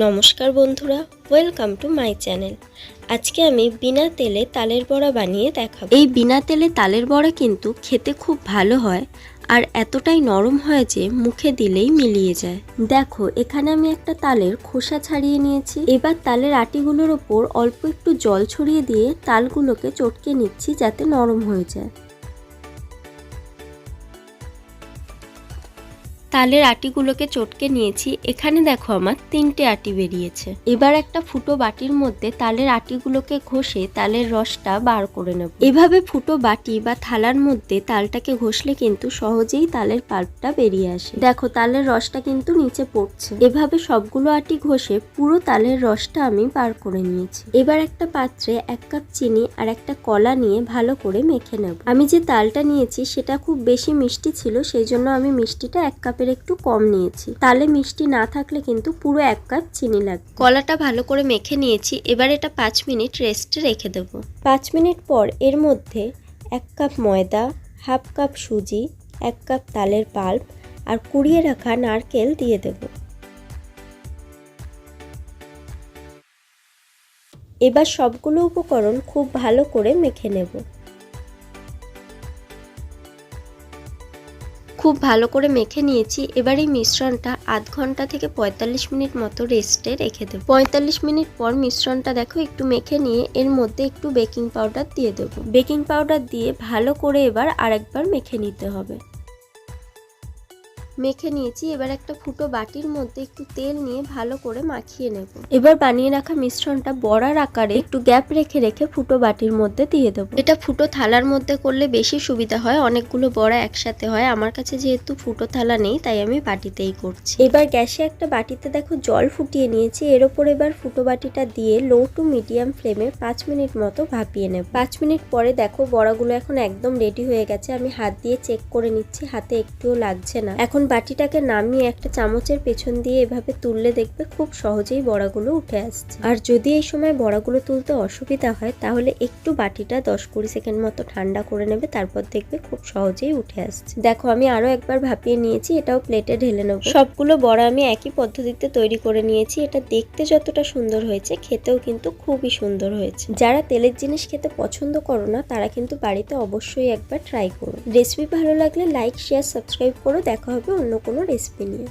নমস্কার বন্ধুরা welcome to my channel আজকে আমি বিনা তেলে তালের বড়া বানিয়ে দেখাবো। এই বিনা তেলে তালের বড়া কিন্তু খেতে খুব ভালো হয় আর এতটাই নরম হয় যে মুখে দিলেই মিলিয়ে যায়। দেখো, এখানে আমি একটা তালের খোসা ছাড়িয়ে নিয়েছি। এবার তালের আটিগুলোর ওপর অল্প একটু জল ছড়িয়ে দিয়ে তালগুলোকে চটকে নিচ্ছি যাতে নরম হয়ে যায়। তালের আটিগুলোকে চটকে নিয়েছি। এখানে দেখো আমার তিনটে আটি বেরিয়েছে। এবার একটা ফুটো বাটির মধ্যে তালের আটিগুলোকে ঘষে তালের রসটা বার করে নেব। এভাবে ফুটো বাটি বা থালার মধ্যে তালটাকে ঘষলে কিন্তু সহজেই তালের পাল্পটা বেরিয়ে আসে। দেখো, তালের রসটা কিন্তু নিচে পড়ছে। এভাবে সবগুলো আটি ঘষে পুরো তালের রসটা আমি বার করে নিয়েছি। এবার একটা পাত্রে এক কাপ চিনি আর একটা কলা নিয়ে ভালো করে মেখে নেব। আমি যে তালটা নিয়েছি সেটা খুব বেশি মিষ্টি ছিল, সেই জন্য আমি মিষ্টিটা এক কাপের একটু কম নিয়েছি। তালে মিষ্টি না থাকলে কিন্তু পুরো এক কাপ চিনি লাগবে। কলাটা ভালো করে মেখে নিয়েছি এবার এটা পাঁচ মিনিট রেস্টে রেখে দেব। পাঁচ মিনিট পর এর মধ্যে এক কাপ ময়দা হাফ কাপ সুজি এক কাপ তালের পাল্প আর কুড়িয়ে রাখা নারকেল দিয়ে দেব। এবার সবগুলো উপকরণ খুব ভালো করে মেখে নেব। খুব ভালো করে মেখে নিয়েছি। এবার এই মিশ্রণটা আধ ঘণ্টা থেকে পঁয়তাল্লিশ মিনিট মতো রেস্টে রেখে দেবো। পঁয়তাল্লিশ মিনিট পর মিশ্রণটা দেখো একটু মেখে নিয়ে এর মধ্যে একটু বেকিং পাউডার দিয়ে দেবো। বেকিং পাউডার দিয়ে ভালো করে এবার আরেকবার মেখে নিতে হবে। মেখে নিয়েছি এবার একটা ফুটো বাটির মধ্যে একটু তেল নিয়ে ভালো করে মাখিয়ে নেব। এবার বানিয়ে রাখা মিশ্রণটা বড়ার আকারে একটু গ্যাপ রেখে রেখে ফুটো বাটির মধ্যে দিয়ে দেবো। এটা ফুটো থালার মধ্যে করলে বেশি সুবিধা হয় অনেকগুলো বড়া একসাথে হয়। আমার কাছে যেহেতু ফুটো থালা নেই তাই আমি বাটিতেই করছি। এবার গ্যাসে একটা বাটিতে দেখো জল ফুটিয়ে নিয়েছি এর ওপর এবার ফুটো বাটিটা দিয়ে লো টু মিডিয়াম ফ্লেমে পাঁচ মিনিট মতো ভাপিয়ে নেব। পাঁচ মিনিট পরে দেখো বড়াগুলো এখন একদম রেডি হয়ে গেছে আমি হাত দিয়ে চেক করে নিচ্ছি হাতে একটুও লাগছে না। এখন বাটিটাকে নামিয়ে একটা চামচের পেছন দিয়ে এভাবে তুললে দেখবে খুব সহজেই বড়াগুলো উঠে আসছে। আর যদি এই সময় বড়াগুলো তুলতে অসুবিধা হয়, তাহলে একটু বাটিটা দশ কুড়ি সেকেন্ড মতো ঠান্ডা করে নেবে, তারপর দেখবে খুব সহজেই উঠে আসছে। দেখো, আমি আরও একবার ভাপিয়ে নিয়েছি, এটাও প্লেটে ঢেলে নেব। সবগুলো বড়া আমি একই পদ্ধতিতে তৈরি করে নিয়েছি, এটা দেখতে যতটা সুন্দর হয়েছে, খেতেও কিন্তু খুবই সুন্দর হয়েছে। যারা তেলের জিনিস খেতে পছন্দ করো না, তারা কিন্তু বাড়িতে অবশ্যই একবার ট্রাই করো। রেসিপি ভালো লাগলে লাইক শেয়ার সাবস্ক্রাইব করো, দেখা হবে অন্য কোনো রেসিপি নিয়ে।